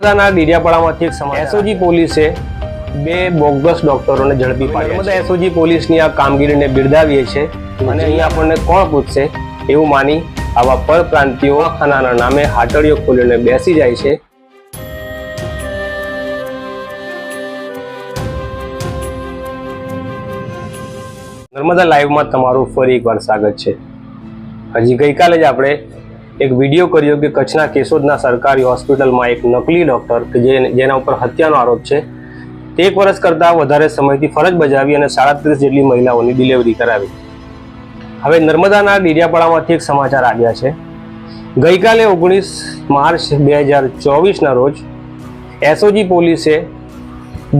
નર્મદાના ડેડિયાપાડામાંથી એક સમાચાર એસઓજી પોલીસે બે બોગસ ડોક્ટરોને ઝડપી પાડ્યા નર્મદા એસઓજી પોલીસની આ કામગીરીને બિરદાવીએ છે અને અહીં આપણને કોણ પૂછશે એવું માની આવા પરપ્રાંતિઓ ખાનાના નામે હાટડીઓ ખોલીને બેસી જાય છે. નર્મદા લાઈવમાં તમારું ફરી એકવાર સ્વાગત છે. હજી ગઈકાલે જ આપણે એક વીડિયો કર્યો કે કચ્છના કેશોદના સરકારી હોસ્પિટલમાં એક નકલી ડોક્ટર કે જેના ઉપર હત્યાનો આરોપ છે, તે એક વર્ષ કરતાં વધારે સમયથી ફરજ બજાવી અને સાડત્રીસ જેટલી મહિલાઓની ડિલિવરી કરાવી. હવે નર્મદાના ડેડિયાપાડામાંથી એક સમાચાર આવ્યા છે. ગઈકાલે ઓગણીસ માર્ચ બે હજાર ચોવીસના રોજ એસઓજી પોલીસે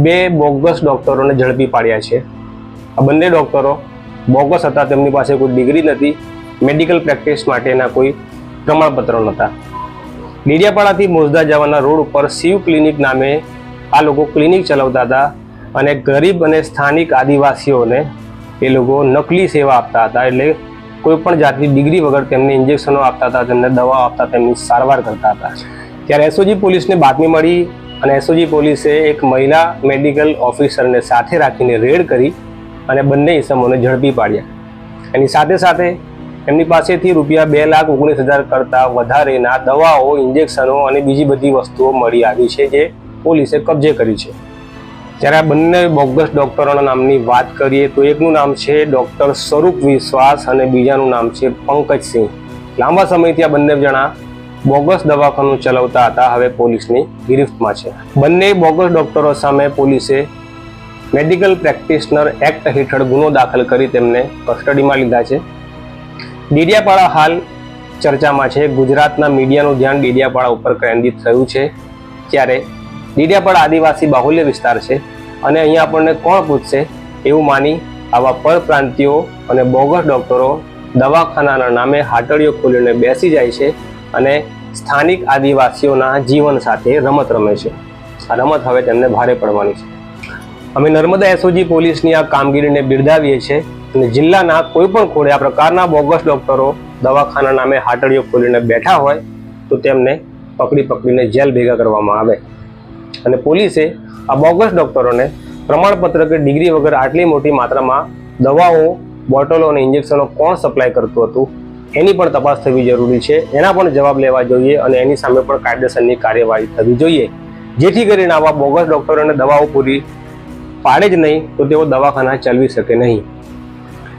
બે બોગસ ડોક્ટરોને ઝડપી પાડ્યા છે. આ બંને ડોક્ટરો બોગસ હતા, તેમની પાસે કોઈ ડિગ્રી નથી, મેડિકલ પ્રેક્ટિસ માટેના કોઈ પ્રમાણપત્રો નહોતા. ડેડિયાપાડાથી મોજદા જવાના રોડ ઉપર શિવ ક્લિનિક નામે આ લોકો ક્લિનિક ચલાવતા હતા અને ગરીબ અને સ્થાનિક આદિવાસીઓને એ લોકો નકલી સેવા આપતા હતા એટલે કોઈપણ જાતની ડિગ્રી વગર તેમને ઇન્જેક્શનો આપતા હતા, તેમને દવાઓ આપતા, તેમની સારવાર કરતા હતા. ત્યારે એસઓજી પોલીસને બાતમી મળી અને એસઓજી પોલીસે એક મહિલા મેડિકલ ઓફિસરને સાથે રાખીને રેડ કરી અને બંને ઇસમોને ઝડપી પાડ્યા. એની સાથે સાથે એમની પાસેથી રૂપિયા બે લાખ ઓગણીસ હજાર કરતાં વધારેના દવાઓ, ઇન્જેક્શનો અને બીજી બધી વસ્તુઓ મળી આવી છે જે પોલીસે કબજે કરી છે. જ્યારે આ બંને બોગસ ડોક્ટરોના નામની વાત કરીએ તો એકનું નામ છે ડૉક્ટર સ્વરૂપ વિશ્વાસ અને બીજાનું નામ છે પંકજસિંહ લાંબા સમયથી આ બંને જણા બોગસ દવાખાનું ચલાવતા હતા. હવે પોલીસની ગિરફ્તમાં છે. બંને બોગસ ડોક્ટરો સામે પોલીસે મેડિકલ પ્રેક્ટિશનર એક્ટ હેઠળ ગુનો દાખલ કરી તેમને કસ્ટડીમાં લીધા છે. ડેડિયાપાડા હાલ ચર્ચામાં છે. ગુજરાતના મીડિયાનું ધ્યાન ડેડિયાપાડા ઉપર કેન્દ્રિત થયું છે. ત્યારે ડેડિયાપાડા આદિવાસી બાહુલ્ય વિસ્તાર છે અને અહીંયા આપણને કોણ પૂછશે એવું માની આવા પરપ્રાંતિયો અને બોગસ ડોક્ટરો દવાખાનાના નામે હાટડીઓ ખોલીને બેસી જાય છે અને સ્થાનિક આદિવાસીઓના જીવન સાથે રમત રમે છે. આ રમત હવે તેમને ભારે પડવાની છે. અમે નર્મદા એસઓજી પોલીસની આ કામગીરીને બિરદાવીએ છીએ. અને જિલ્લાના કોઈ પણ ખૂણે આ પ્રકારના બોગસ ડોક્ટરો દવાખાના નામે હાટડીઓ ખોલીને બેઠા હોય તો તેમને પકડી પકડીને જેલ ભેગા કરવામાં આવે. અને પોલીસે આ બોગસ ડોક્ટરોને પ્રમાણપત્ર કે ડિગ્રી વગર આટલી મોટી માત્રામાં દવાઓ, બોટલો અને ઇન્જેક્શનો કોણ સપ્લાય કરતું હતું, એની પણ તપાસ થવી જરૂરી છે. એના પણ જવાબ લેવા જોઈએ અને એની સામે પણ કાયદેસરની કાર્યવાહી થવી જોઈએ. જેથી કરીને આવા બોગસ ડોક્ટરોને દવાઓ પૂરી પાડે જ નહીં તો તેઓ દવાખાના ચલાવી શકે નહીં.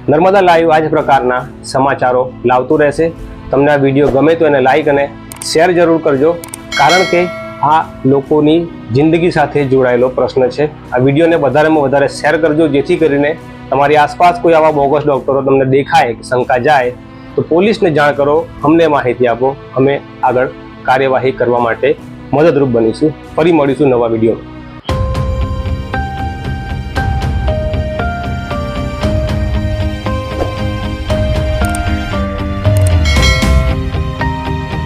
નર્મદા લાઈવ આ જ પ્રકારના સમાચારો લાવતું રહેશે. તમને આ વીડિયો ગમે તો એને લાઈક અને શેર જરૂર કરજો, કારણ કે આ લોકોની જિંદગી સાથે જોડાયેલો પ્રશ્ન છે. આ વિડીયોને વધારેમાં વધારે શેર કરજો, જેથી કરીને તમારી આસપાસ કોઈ આવા બોગસ ડોક્ટરો તમને દેખાય શંકા જાય, તો પોલીસને જાણ કરો, અમને માહિતી આપો, અમે આગળ કાર્યવાહી કરવા માટે મદદરૂપ બનીશું. ફરી મળીશું નવા વીડિયો